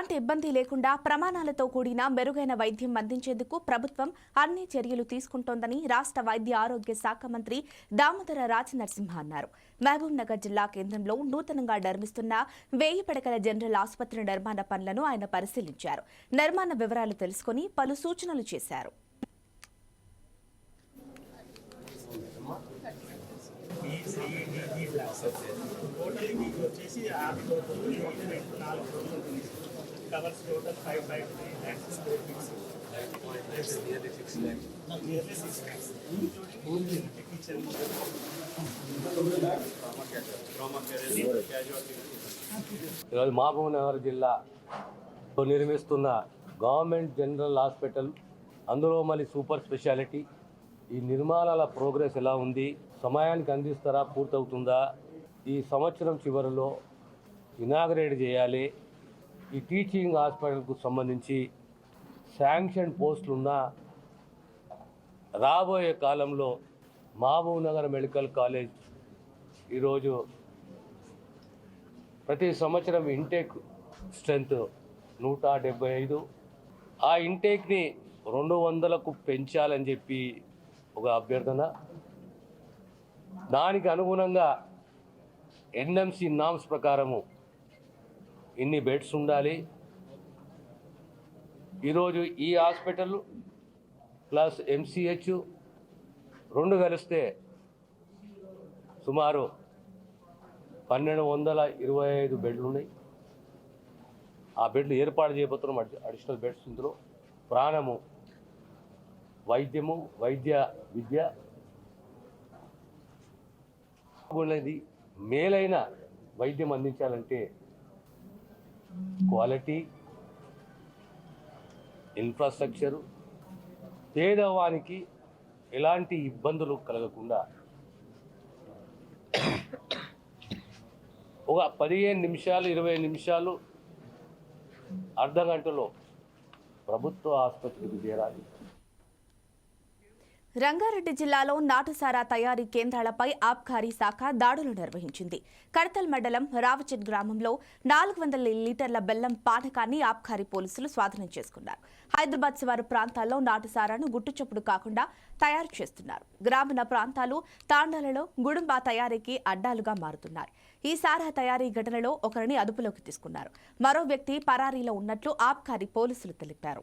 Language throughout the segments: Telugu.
ఎలాంటి ఇబ్బంది లేకుండా ప్రమాణాలతో కూడిన మెరుగైన వైద్యం అందించేందుకు ప్రభుత్వం అన్ని చర్యలు తీసుకుంటోందని రాష్ట్ర వైద్య ఆరోగ్య శాఖ మంత్రి దామోదర రాజనరసింహ అన్నారు. మహబూబ్ నగర్ జిల్లా కేంద్రంలో నూతనంగా నిర్మిస్తున్న వేయి పడకల జనరల్ ఆసుపత్రి నిర్మాణ పనులను ఆయన పరిశీలించారు. నిర్మాణ వివరాలు తెలుసుకుని పలు సూచనలు చేశారు. వచ్చేసి ఆరు నాలుగు రోజులు రెండు నాలుగు ఫ్లోర్లు ఉంటుంది covers total five five three lakhs square feets nearly six lakhs including kitchen casualty ఈరోజు మహబూబ్ నగర్ జిల్లాలో నిర్మిస్తున్న గవర్నమెంట్ జనరల్ హాస్పిటల్. అందులో మళ్ళీ సూపర్ స్పెషాలిటీ. ఈ నిర్మాణాల ప్రోగ్రెస్ ఎలా ఉంది? సమయానికి అందిస్తారా? పూర్తవుతుందా? ఈ సంవత్సరం చివరిలో ఇనాగరేట్ చేయాలి. ఈ టీచింగ్ హాస్పిటల్కు సంబంధించి శాంక్షన్ పోస్టులున్న రాబోయే కాలంలో మహబూబ్ నగర్ మెడికల్ కాలేజ్ ఈరోజు ప్రతి సంవత్సరం ఇంటేక్ స్ట్రెంత్ నూట డెబ్బై ఐదు. ఆ ఇంటేక్ని రెండు వందలకు పెంచాలని చెప్పి ఒక అభ్యర్థన. దానికి అనుగుణంగా ఎన్ఎంసి నామ్స్ ప్రకారము ఇన్ని బెడ్స్ ఉండాలి? ఈరోజు ఈ హాస్పిటల్ ప్లస్ ఎంసీహెచ్ రెండు కలిస్తే సుమారు పన్నెండు వందల ఇరవై ఐదు బెడ్లు ఉన్నాయి. ఆ బెడ్లు ఏర్పాటు చేయబోతున్నాం. అడి- అడిషనల్ బెడ్స్ ఇందులో. ప్రాణము వైద్యము వైద్య విద్య. మేలైన వైద్యం అందించాలంటే క్వాలిటీ ఇన్ఫ్రాస్ట్రక్చరు పేదవానికి ఎలాంటి ఇబ్బందులు కలగకుండా ఒక పదిహేను నిమిషాలు ఇరవై నిమిషాలు అర్ధ గంటలో ప్రభుత్వ ఆసుపత్రికి చేరాలి. రంగారెడ్డి జిల్లాలో నాటుసారా తయారీ కేంద్రాలపై ఆబ్కారీ శాఖ దాడులు నిర్వహించింది. కడతల్ మండలం రావచెట్ గ్రామంలో నాలుగు వందల లీటర్ల బెల్లం పానకాన్ని ఆబ్కారీ పోలీసులు స్వాధీనం చేసుకున్నారు. హైదరాబాద్ శివారు ప్రాంతాల్లో నాటుసారాను గుట్టుచప్పుడు కాకుండా తయారు చేస్తున్నారు. గ్రామీణ ప్రాంతాలు తాండాలలో గుడుంబా తయారీకి అడ్డాలుగా మారుతున్నారు ఈ సారా తయారీ ఘటనలో ఒకరిని అదుపులోకి తీసుకున్నారు. మరో వ్యక్తి పరారీలో ఉన్నట్లు ఆబ్కారీ పోలీసులు తెలిపారు.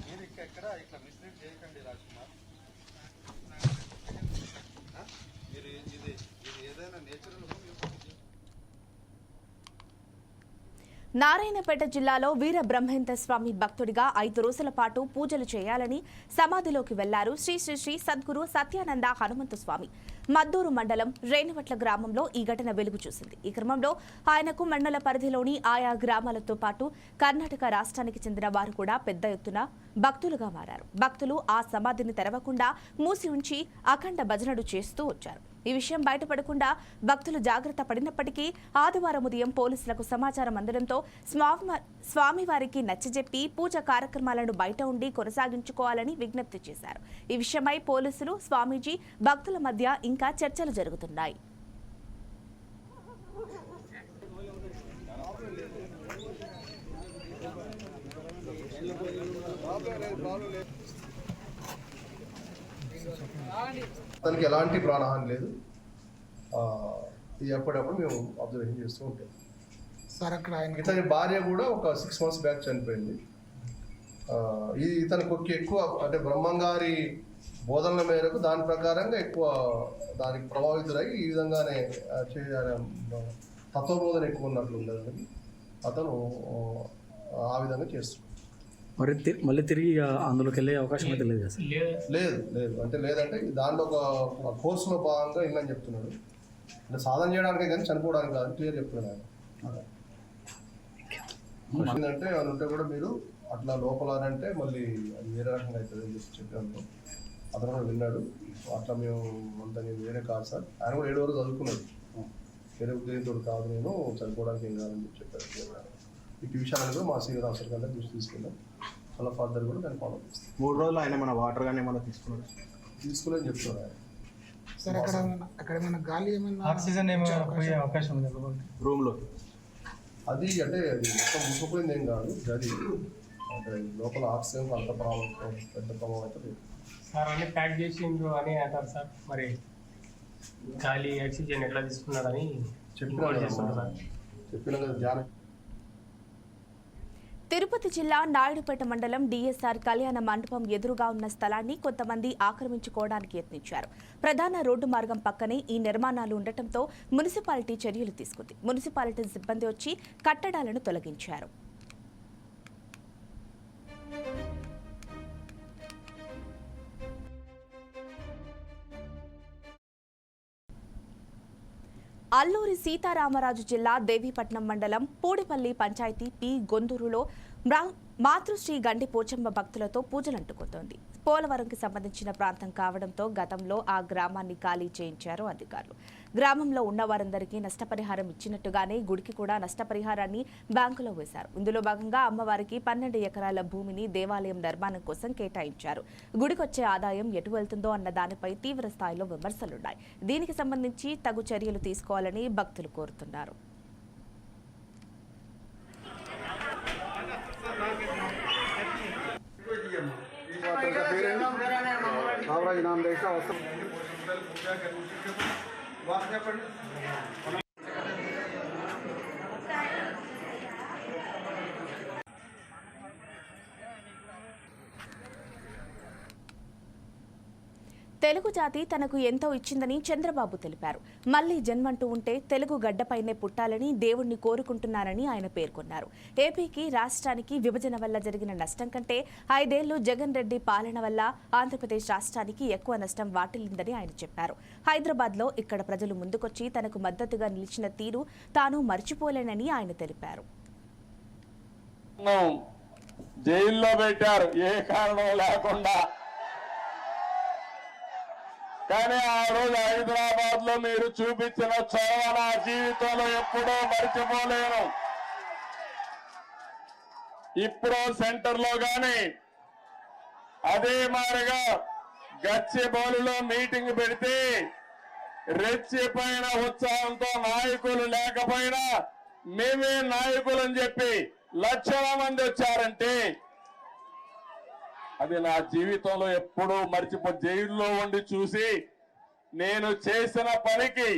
మీరు ఇక్కడ ఇట్లా మిస్లీడ్ చేయకండి రాజ్కుమార్ ఆ? మీరు ఇది ఇది ఏదైనా నేచురల్ నారాయణపేట జిల్లాలో వీర బ్రహ్మేంద్ర స్వామి భక్తుడిగా ఐదు రోజుల పాటు పూజలు చేయాలని సమాధిలోకి వెళ్ళారు శ్రీ శ్రీ శ్రీ సద్గురు సత్యానంద హనుమంత స్వామి. మద్దూరు మండలం రేణువట్ల గ్రామంలో ఈ ఘటన వెలుగు చూసింది. ఈ క్రమంలో ఆయనకు మండల పరిధిలోని ఆయా గ్రామాలతో పాటు కర్ణాటక రాష్ట్రానికి చెందిన వారు కూడా పెద్ద ఎత్తున భక్తులుగా మారారు. భక్తులు ఆ సమాధిని తెరవకుండా మూసి ఉంచి అఖండ భజనలు చేస్తూ వచ్చారు. ఈ విషయం బయటపడకుండా భక్తులు జాగ్రత్త పడినప్పటికీ ఆదివారం ఉదయం పోలీసులకు సమాచారం అందడంతో స్వామి స్వామివారికి నచ్చజెప్పి పూజ కార్యక్రమాలను బయట ఉండి కొనసాగించుకోవాలని విజ్ఞప్తి చేశారు. ఈ విషయమై పోలీసులు స్వామీజీ భక్తుల మధ్య ఇంకా చర్చలు జరుగుతున్నాయి. అతనికి ఎలాంటి ప్రాణహాని లేదు. ఇది ఎప్పటికప్పుడు మేము అబ్జర్వేషన్ చేస్తూ ఉంటాం. సార్ అక్కడ ఆయన ఇతని భార్య కూడా ఒక సిక్స్ మంత్స్ బ్యాక్ చనిపోయింది. ఇది ఇతనికి ఒక ఎక్కువ అంటే బ్రహ్మంగారి బోధనల మేరకు దాని ప్రకారంగా ఎక్కువ దానికి ప్రభావితులై ఈ విధంగానే తత్వబోధన ఎక్కువ ఉన్నట్లు అతనికి. అతను ఆ, ఆ విధంగా చేస్తున్నాడు. మరి తి- మళ్ళీ తిరిగి అందులోకి వెళ్ళే అవకాశం అయితే లేదు కదా సార్? లేదు. లేదు అంటే లేదంటే దానిలో ఒక ఒక కోర్సులో భాగంగా ఇన్నని చెప్తున్నాడు. అంటే సాధన చేయడానికే కానీ చనిపోవడానికి కాదు. క్లియర్ చెప్తున్నాడు ఆయన. ఏంటంటే ఏమైనా ఉంటే కూడా మీరు అట్లా లోపల అంటే మళ్ళీ అది వేరే రకంగా అవుతుంది అని చెప్పి చెప్పాను అతను కూడా విన్నాడు. అట్లా మేము అంత నేను వేరే కాదు సార్. ఆయన కూడా ఏడు వరకు చదువుకున్నాడు. వేరే ఉద్యోగంతో కాదు నేను చదువుకోవడానికి ఏం కాదని చెప్పి చెప్పారు ఈ విషయాలను కూడా మా సీనియర్ ఆఫీసర్ కంటే దృష్టి తీసుకెళ్ళాం అలా ఫర్దర్ కూడా దాన్ని ఫాలో చేస్తాం మూడు రోజులు ఆయన మన వాటర్ కానీ ఏమైనా తీసుకున్నాడు? తీసుకుని చెప్తున్నారు ఆయన. సార్ అక్కడ అక్కడ ఏమైనా గాలి ఏమైనా ఆక్సిజన్ ఏమైనా పోయే అవకాశం ఉంది? రూమ్లో. అది అంటే అది మొత్తం ముసుకుపోయింది ఏం కాదు. గది అంటే లోపల ఆక్సిజన్ అంత ప్రాబ్లం పెద్ద ప్రభావం అయితే లేదు. సార్ అన్ని ప్యాక్ చేసిండ్రు అని అంటారు సార్. మరి గాలి ఆక్సిజన్ ఎట్లా తీసుకున్నాడని చెప్పినా చెప్పినా కదా ధ్యానం తిరుపతి జిల్లా నాయుడుపేట మండలం డిఎస్ఆర్ కళ్యాణ మండపం ఎదురుగా ఉన్న స్థలాన్ని కొంతమంది ఆక్రమించుకోవడానికి యత్నించారు. ప్రధాన రోడ్డు మార్గం పక్కనే ఈ నిర్మాణాలు ఉండటంతో మున్సిపాలిటీ చర్యలు తీసుకుంది. మున్సిపాలిటీ సిబ్బంది వచ్చి కట్టడాలను తొలగించారు. అల్లూరి సీతారామరాజు జిల్లా దేవీపట్నం మండలం పూడిపల్లి పంచాయతీ పి గొందూరులో మాతృశ్రీ గండి పోచమ్మ భక్తులతో పూజలంటుకుంటోంది పోలవరంకి సంబంధించిన ప్రాంతం కావడంతో గతంలో ఆ గ్రామాన్ని ఖాళీ చేయించారు అధికారులు. గ్రామంలో ఉన్న వారందరికీ నష్టపరిహారం ఇచ్చినట్టుగానే గుడికి కూడా నష్టపరిహారాన్ని బ్యాంకులో వేశారు. ఇందులో భాగంగా అమ్మవారికి పన్నెండు ఎకరాల భూమిని దేవాలయం నిర్మాణం కోసం కేటాయించారు. గుడికొచ్చే ఆదాయం ఎటు వెళ్తుందో అన్న దానిపై తీవ్ర స్థాయిలో విమర్శలున్నాయి. దీనికి సంబంధించి తగు చర్యలు తీసుకోవాలని భక్తులు కోరుతున్నారు. इनामदायिका वास्तव पूजा తెలుగు జాతి తనకు ఎంతో ఇచ్చిందని చంద్రబాబు తెలిపారు. మళ్ళీ జన్మంటూ ఉంటే తెలుగు గడ్డపైనే పుట్టాలని దేవుణ్ణి కోరుకుంటున్నారని ఆయన పేర్కొన్నారు. ఏపీకి రాష్ట్రానికి విభజన వల్ల జరిగిన నష్టం కంటే ఐదేళ్ళు జగన్ రెడ్డి పాలన వల్ల ఆంధ్రప్రదేశ్ రాష్ట్రానికి ఎక్కువ నష్టం వాటిల్లిందని ఆయన చెప్పారు. హైదరాబాద్లో ఇక్కడ ప్రజలు ముందుకొచ్చి తనకు మద్దతుగా నిలిచిన తీరు తాను మర్చిపోలేనని ఆయన తెలిపారు. జైల్లో పెట్టారు. ఏ కారణం లేకుండా కానీ ఆ రోజు హైదరాబాద్లో మీరు చూపించిన చొరవ నా జీవితంలో ఎప్పుడూ మర్చిపోలేను. ఇప్పుడు సెంటర్లో గాని అదే మారిగా గచ్చిబౌలిలో మీటింగ్ పెడితే రెచ్చిపోయిన ఉత్సాహంతో నాయకులు లేకపోయినా మేమే నాయకులని చెప్పి లక్షల మంది వచ్చారంటే అది నా జీవితంలో ఎప్పుడూ మర్చిపో జైల్లో ఉండి చూసి నేను చేసిన పనికి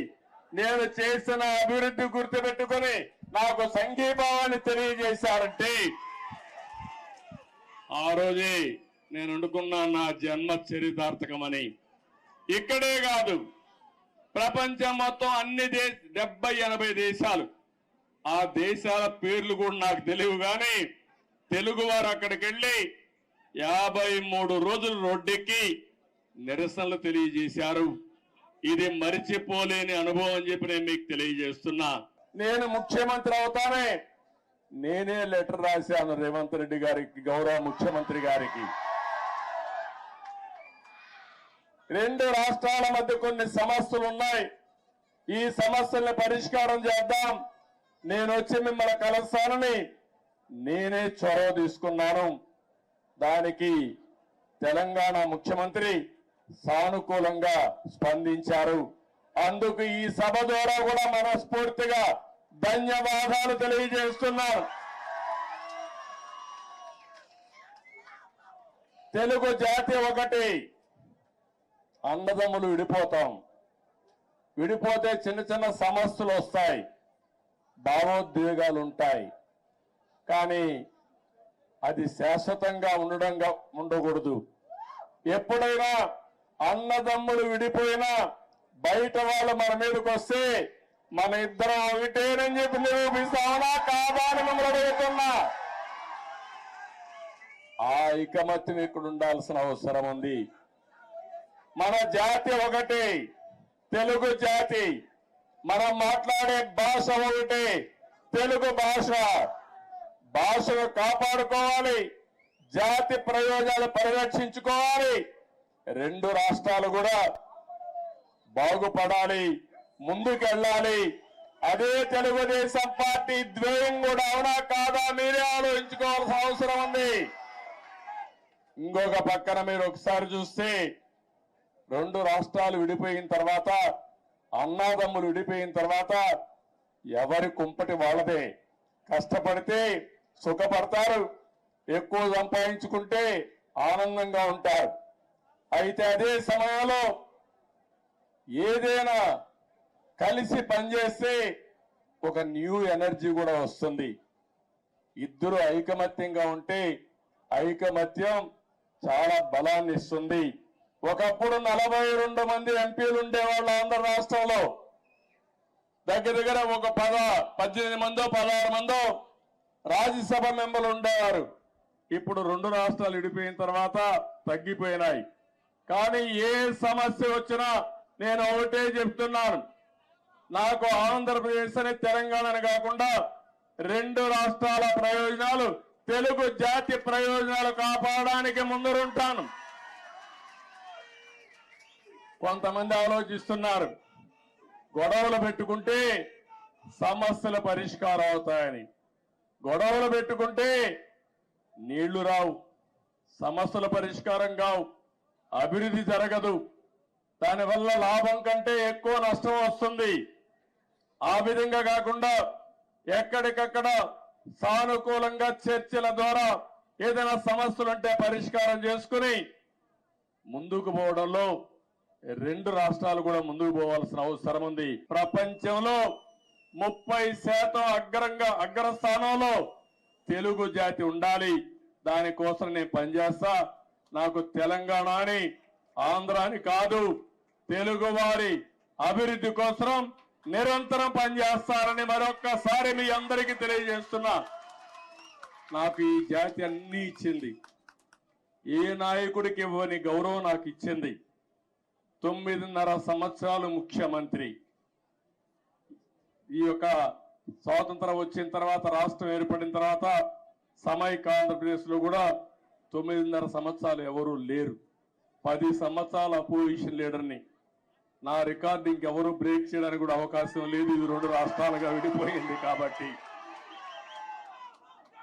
నేను చేసిన అభివృద్ధి గుర్తుపెట్టుకుని నాకు సంఘీభావాన్ని తెలియజేశారంటే ఆ రోజే నేను అనుకున్నా నా జన్మ చరితార్థకమని. ఇక్కడే కాదు ప్రపంచం మొత్తం అన్ని దేశ డెబ్బై ఎనభై దేశాలు. ఆ దేశాల పేర్లు కూడా నాకు తెలియవు కానీ తెలుగు వారు అక్కడికి వెళ్ళి యాభై మూడు రోజులు రోడ్డెక్కి నిరసనలు తెలియజేశారు. ఇది మరిచిపోలేని అనుభవం అని చెప్పి నేను మీకు తెలియజేస్తున్నా. నేను ముఖ్యమంత్రి అవుతానే నేనే లెటర్ రాశాను రేవంత్ రెడ్డి గారికి గౌరవ ముఖ్యమంత్రి గారికి. రెండు రాష్ట్రాల మధ్య కొన్ని సమస్యలు ఉన్నాయి. ఈ సమస్యల్ని పరిష్కారం చేద్దాం. నేను వచ్చి మిమ్మల్ని కలుస్తానని నేనే చొరవ తీసుకున్నాను. దానికి తెలంగాణ ముఖ్యమంత్రి సానుకూలంగా స్పందించారు. అందుకు ఈ సభ ద్వారా కూడా మనస్ఫూర్తిగా ధన్యవాదాలు తెలియజేస్తున్నాను. తెలుగు జాతి ఒకటి. అన్నదమ్ములు విడిపోతాం. విడిపోతే చిన్న చిన్న సమస్యలు వస్తాయి. భావోద్వేగాలు ఉంటాయి. కానీ అది శాశ్వతంగా ఉండడంగా ఉండకూడదు. ఎప్పుడైనా అన్నదమ్ములు విడిపోయినా బయట వాళ్ళు మన మీదకి వస్తే మన ఇద్దరం ఒకటేనని చెప్పి నిరూపిస్తామా కాదని మిమ్మల్ని అడుగుతున్నా. ఆ ఐకమత్యం ఇక్కడ ఉండాల్సిన అవసరం ఉంది. మన జాతి ఒకటి తెలుగు జాతి. మనం మాట్లాడే భాష ఒకటి తెలుగు భాష. భాషను కాపాడుకోవాలి జాతి ప్రయోజనాలు పరిరక్షించుకోవాలి. రెండు రాష్ట్రాలు కూడా బాగుపడాలి ముందుకెళ్ళాలి. అదే తెలుగుదేశం పార్టీ ద్వేయం కూడా అవునా కాదా మీరే ఆలోచించుకోవాల్సిన అవసరం ఉంది. ఇంకొక పక్కన మీరు ఒకసారి చూస్తే రెండు రాష్ట్రాలు విడిపోయిన తర్వాత అన్నాదమ్ములు విడిపోయిన తర్వాత ఎవరి కుంపటి వాళ్ళదే? కష్టపడితే సుఖపడతారు. ఎక్కువ సంపాదించుకుంటే ఆనందంగా ఉంటారు. అయితే అదే సమయంలో ఏదైనా కలిసి పనిచేస్తే ఒక న్యూ ఎనర్జీ కూడా వస్తుంది. ఇద్దరు ఐకమత్యంగా ఉంటే ఐకమత్యం చాలా బలాన్ని ఇస్తుంది. ఒకప్పుడు నలభై రెండు మంది ఎంపీలు ఉండేవాళ్ళు ఆంధ్ర రాష్ట్రంలో. దగ్గర దగ్గర ఒక పద పద్దెనిమిది మందో పదహారు మందో రాజ్యసభ మెంబర్లు ఉండేవారు ఇప్పుడు రెండు రాష్ట్రాలు విడిపోయిన తర్వాత తగ్గిపోయినాయి. కానీ ఏ సమస్య వచ్చినా నేను ఒకటే చెప్తున్నాను. నాకు ఆంధ్రప్రదేశ్ అని తెలంగాణని కాకుండా రెండు రాష్ట్రాల ప్రయోజనాలు తెలుగు జాతి ప్రయోజనాలు కాపాడడానికి ముందరుంటాను. కొంతమంది ఆలోచిస్తున్నారు గొడవలు పెట్టుకుంటే సమస్యలు పరిష్కారం అవుతాయని. గొడవలు పెట్టుకుంటే నీళ్ళు రావు సమస్యల పరిష్కారం కావు అభివృద్ధి జరగదు. దానివల్ల లాభం కంటే ఎక్కువ నష్టం వస్తుంది. ఆ విధంగా కాకుండా ఎక్కడికక్కడ సానుకూలంగా చర్చల ద్వారా ఏదైనా సమస్యలుంటే పరిష్కారం చేసుకుని ముందుకు పోవడంలో రెండు రాష్ట్రాలు కూడా ముందుకు పోవాల్సిన అవసరం ఉంది. ప్రపంచంలో ముప్పై శాతం అగ్రంగా అగ్రస్థానంలో తెలుగు జాతి ఉండాలి. దానికోసం నేను పనిచేస్తా. నాకు తెలంగాణ అని ఆంధ్ర అని కాదు తెలుగు వారి అభివృద్ధి కోసం నిరంతరం పనిచేస్తారని మరొక్కసారి మీ అందరికీ తెలియజేస్తున్నా. నాకు ఈ జాతి అన్ని ఇచ్చింది. ఏ నాయకుడికి ఇవ్వని గౌరవం నాకు ఇచ్చింది. తొమ్మిదిన్నర సంవత్సరాలు ముఖ్యమంత్రి. ఈ యొక్క స్వాతంత్రం వచ్చిన తర్వాత రాష్ట్రం ఏర్పడిన తర్వాత సమైక ఆంధ్రప్రదేశ్లో కూడా తొమ్మిదిన్నర సంవత్సరాలు ఎవరు లేరు. పది సంవత్సరాల అపోజిషన్ లీడర్ని నా. రికార్డు ఇంకెవరు బ్రేక్ చేయడానికి కూడా అవకాశం లేదు. ఇది రెండు రాష్ట్రాలుగా విడిపోయింది కాబట్టి.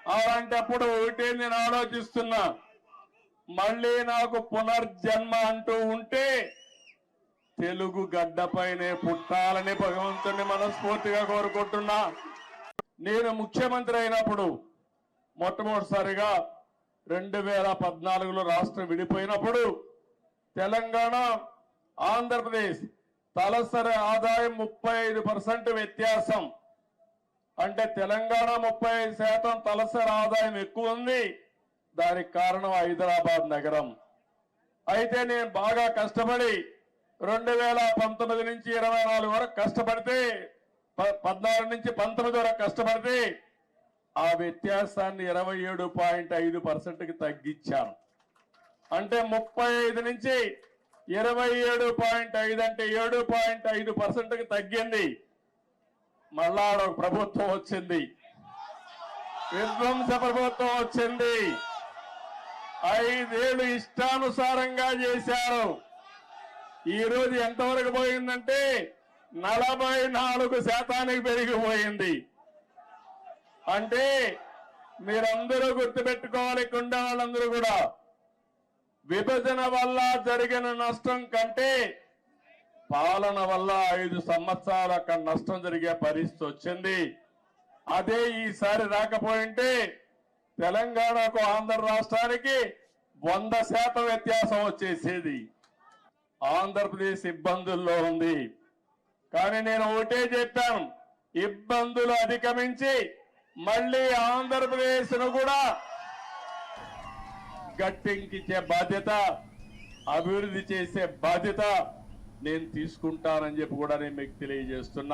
అలాంటప్పుడు ఒకటే నేను ఆలోచిస్తున్నా. మళ్ళీ నాకు పునర్జన్మ అంటూ ఉంటే తెలుగు గడ్డపైనే పుట్టాలని భగవంతుని మనస్ఫూర్తిగా కోరుకుంటున్నా. నేను ముఖ్యమంత్రి అయినప్పుడు మొట్టమొదటిసారిగా రెండు వేల పద్నాలుగులో రాష్ట్రం విడిపోయినప్పుడు తెలంగాణ ఆంధ్రప్రదేశ్ తలసరి ఆదాయం ముప్పై ఐదు పర్సెంట్ వ్యత్యాసం. అంటే తెలంగాణ ముప్పై ఐదు శాతం తలసరి ఆదాయం ఎక్కువ ఉంది. దానికి కారణం హైదరాబాద్ నగరం. అయితే నేను బాగా కష్టపడి రెండు వేల పంతొమ్మిది నుంచి ఇరవై నాలుగు వరకు కష్టపడితే పద్నాలుగు నుంచి పంతొమ్మిది వరకు కష్టపడితే ఆ వ్యత్యాసాన్ని ఇరవై ఏడు పాయింట్ ఐదు పర్సెంట్కి తగ్గించాను. అంటే ముప్పై ఐదు నుంచి ఇరవై ఏడు పాయింట్ ఐదు అంటే ఏడు పాయింట్ ఐదు పర్సెంట్కి తగ్గింది. మళ్ళా ఒక ప్రభుత్వం వచ్చింది. విధ్వంస ప్రభుత్వం వచ్చింది. ఐదేళ్ళు ఇష్టానుసారంగా చేశారు. ఈ రోజు ఎంతవరకు పోయిందంటే నలభై నాలుగు శాతానికి పెరిగిపోయింది. అంటే మీరందరూ గుర్తుపెట్టుకోవాలి కుండా వాళ్ళందరూ కూడా. విభజన వల్ల జరిగిన నష్టం కంటే పాలన వల్ల ఐదు సంవత్సరాల అక్కడ నష్టం జరిగే పరిస్థితి వచ్చింది. అదే ఈసారి రాకపోయింటే తెలంగాణకు ఆంధ్ర రాష్ట్రానికి వంద శాతం వ్యత్యాసం వచ్చేసేది. ఆంధ్రప్రదేశ్ ఇబ్బందుల్లో ఉంది. కానీ నేను ఒకటే చెప్పాను ఇబ్బందులు అధిగమించి మళ్ళీ ఆంధ్రప్రదేశ్ను కూడా గట్టెంకించే బాధ్యత అభివృద్ధి చేసే బాధ్యత నేను తీసుకుంటానని చెప్పి కూడా నేను మీకు తెలియజేస్తున్నా.